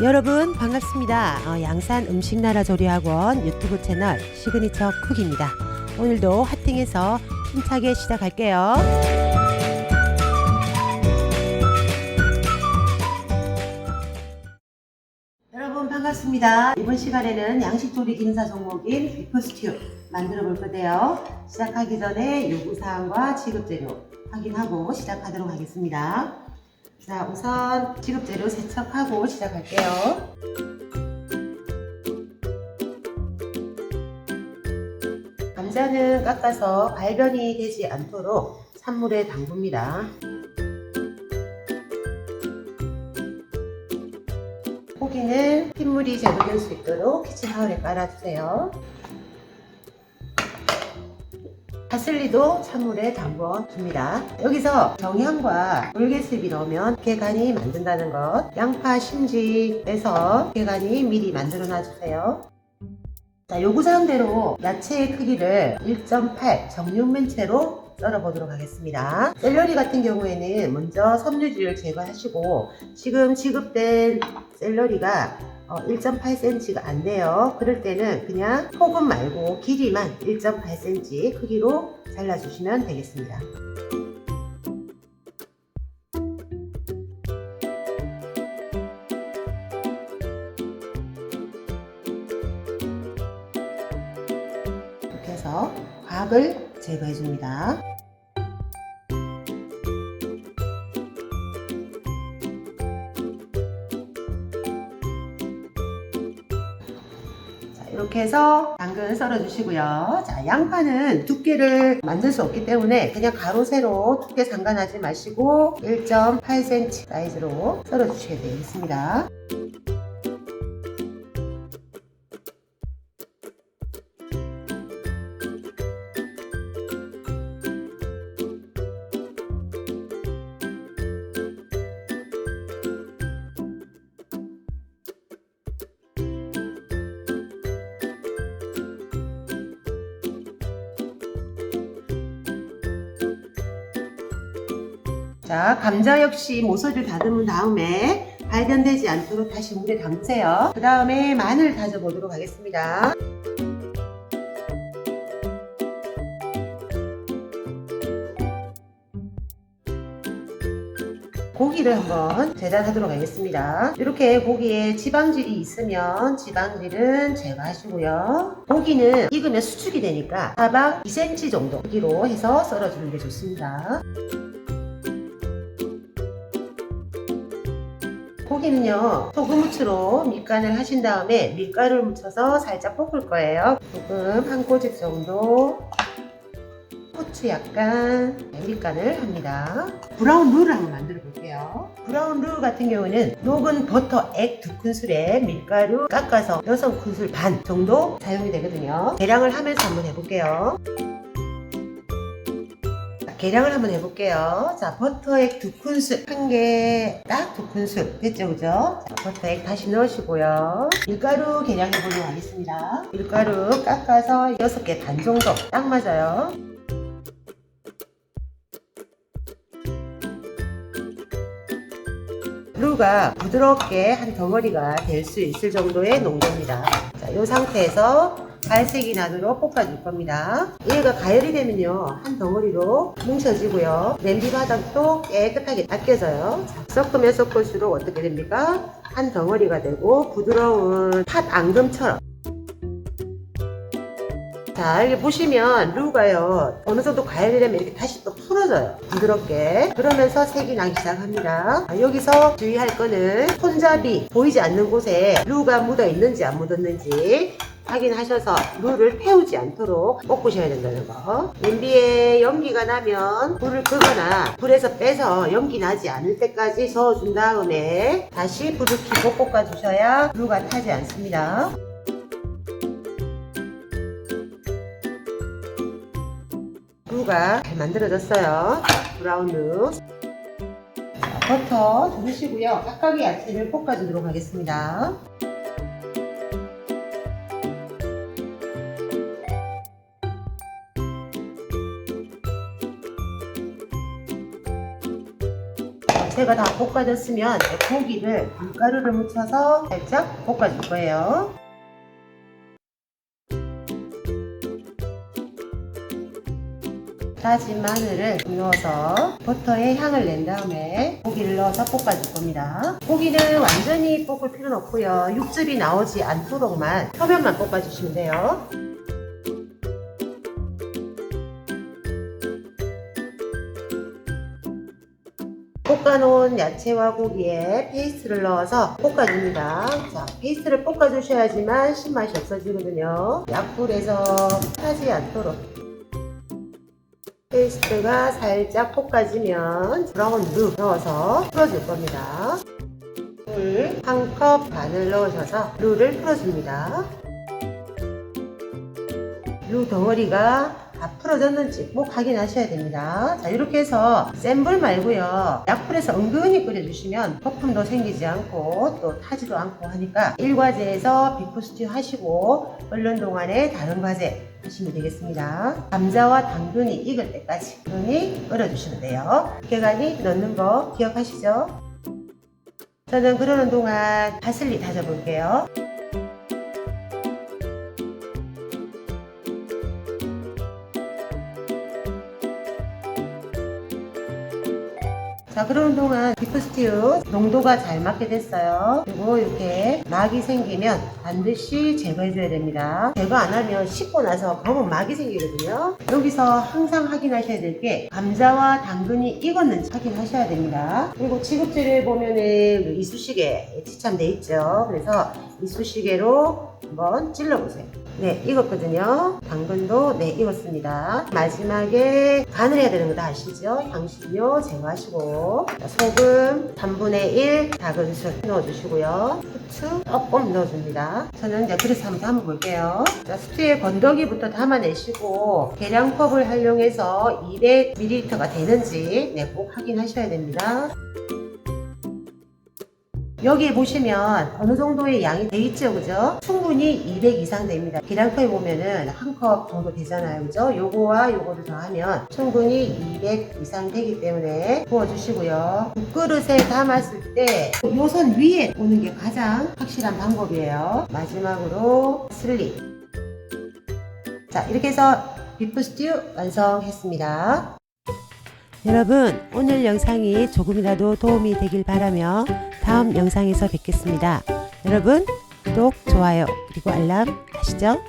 여러분 반갑습니다. 어, 양산 음식나라 조리학원 유튜브 채널 시그니처 쿡입니다. 오늘도 하팅에서 힘차게 시작할게요. 여러분 반갑습니다. 이번 시간에는 양식 조리 인사 종목인 비프 스튜 만들어 볼 건데요. 시작하기 전에 요구사항과 지급재료 확인하고 시작하도록 하겠습니다. 자, 우선 지급재료 세척하고 시작할게요. 감자는 깎아서 발변이 되지 않도록 찬물에 담굽니다. 고기는 핏물이 제거될 수 있도록 키친 타월에 깔아주세요. 파슬리도 찬물에 담궈 줍니다. 여기서 정향과 물개습이 넣으면 개간이 만든다는 것. 양파 심지 빼서 개간이 미리 만들어 놔주세요. 자, 요구사항대로 야채의 크기를 1.8 정육면 채로 썰어 보도록 하겠습니다. 샐러리 같은 경우에는 먼저 섬유질을 제거하시고 지금 지급된 샐러리가 1.8cm가 안 돼요. 그럴 때는 그냥 폭은 말고 길이만 1.8cm 크기로 잘라주시면 되겠습니다. 이렇게 해서 과학을 제거해 줍니다. 이렇게 해서 당근 썰어 주시고요. 자, 양파는 두께를 만들 수 없기 때문에 그냥 가로 세로 두께 상관하지 마시고 1.8cm 사이즈로 썰어 주셔야 되겠습니다. 자, 감자 역시 모서리를 다듬은 다음에 발견되지 않도록 다시 물에 담으세요. 그 다음에 마늘 다져보도록 하겠습니다. 고기를 한번 재단하도록 하겠습니다. 이렇게 고기에 지방질이 있으면 지방질은 제거하시고요. 고기는 익으면 수축이 되니까 사방 2cm 정도 크기로 해서 썰어주는 게 좋습니다. 고기는요. 소금 후추로 밑간을 하신 다음에 밀가루를 묻혀서 살짝 볶을 거예요. 소금 한 꼬집 정도. 후추 약간 밑간을 합니다. 브라운 루를 한번 만들어 볼게요. 브라운 루 같은 경우는 녹은 버터 액두 큰술에 밀가루 깎아서 6큰술 반 정도 사용이 되거든요. 계량을 하면서 한번 해볼게요 계량을 한번 해볼게요. 자, 버터액 두 큰술. 한 개, 딱 두 큰술. 됐죠, 그죠? 자, 버터액 다시 넣으시고요. 밀가루 계량해보도록 하겠습니다. 밀가루 깎아서 6개 반 정도. 딱 맞아요. 루가 부드럽게 한 덩어리가 될 수 있을 정도의 농도입니다. 자, 이 상태에서 갈색이 나도록 볶아줄 겁니다. 얘가 가열이 되면요 한 덩어리로 뭉쳐지고요. 냄비 바닥도 깨끗하게 닦여져요. 자, 섞으면 섞을수록 어떻게 됩니까? 한 덩어리가 되고 부드러운 팥 앙금처럼. 자 여기 보시면 루가요 어느 정도 가열이 되면 이렇게 다시 또 풀어져요. 부드럽게. 그러면서 색이 나기 시작합니다. 자, 여기서 주의할 거는 손잡이 보이지 않는 곳에 루가 묻어 있는지 안 묻었는지 확인하셔서 물을 태우지 않도록 볶으셔야 된다는 거. 냄비에 연기가 나면 불을 끄거나 불에서 빼서 연기 나지 않을 때까지 저어준 다음에 다시 불을 켜고 볶아주셔야 루가 타지 않습니다. 루가 잘 만들어졌어요. 브라운 루. 자, 버터 두르시고요. 깍깍이 야채를 볶아주도록 하겠습니다. 야채가 다 볶아졌으면 고기를 밀가루를 묻혀서 살짝 볶아줄 거예요. 다진 마늘을 넣어서 버터에 향을 낸 다음에 고기를 넣어서 볶아줄 겁니다. 고기는 완전히 볶을 필요는 없고요. 육즙이 나오지 않도록만 표면만 볶아주시면 돼요. 볶아놓은 야채와 고기에 페이스트를 넣어서 볶아줍니다. 자, 페이스트를 볶아주셔야지만 신맛이 없어지거든요. 약불에서 타지 않도록 페이스트가 살짝 볶아지면 브라운 루 넣어서 풀어줄 겁니다. 물 한 컵 반을 넣으셔서 루를 풀어줍니다. 루 덩어리가 다 풀어졌는지 꼭 확인하셔야 됩니다. 자, 이렇게 해서 센 불 말고요. 약불에서 은근히 끓여주시면 거품도 생기지 않고 또 타지도 않고 하니까 1과제에서 비프 스튜 하시고 끓는 동안에 다른 과제 하시면 되겠습니다. 감자와 당근이 익을 때까지 은근히 끓여주시면 돼요. 계간이 넣는 거 기억하시죠? 저는 그러는 동안 파슬리 다져볼게요. 자, 그러는 동안 비프 스튜 농도가 잘 맞게 됐어요. 그리고 이렇게 막이 생기면 반드시 제거해줘야 됩니다. 제거 안 하면 씻고 나서 검은 막이 생기거든요. 여기서 항상 확인하셔야 될 게 감자와 당근이 익었는지 확인하셔야 됩니다. 그리고 지급제를 보면은 그 이쑤시개 지참돼 있죠. 그래서 이쑤시개로 한번 찔러보세요. 네, 익었거든요. 당근도 네, 익었습니다. 마지막에 간을 해야 되는 거 다 아시죠? 향신료 제거하시고 자, 소금 3분의 1 작은 술 넣어주시고요. 후추 조금 넣어줍니다. 저는 이제 그래서 한번 담아볼게요. 자, 스튜에 건더기부터 담아내시고 계량컵을 활용해서 200ml가 되는지 네, 꼭 확인하셔야 됩니다. 여기 보시면 어느 정도의 양이 돼 있죠, 그죠? 충분히 200 이상 됩니다. 계량컵에 보면은 한 컵 정도 되잖아요, 그죠? 요거와 요거를 더하면 충분히 200 이상 되기 때문에 부어주시고요. 국그릇에 담았을 때 요선 위에 오는 게 가장 확실한 방법이에요. 마지막으로 슬립. 자, 이렇게 해서 비프 스튜 완성했습니다. 여러분, 오늘 영상이 조금이라도 도움이 되길 바라며 다음 영상에서 뵙겠습니다. 여러분, 구독, 좋아요, 그리고 알람 아시죠?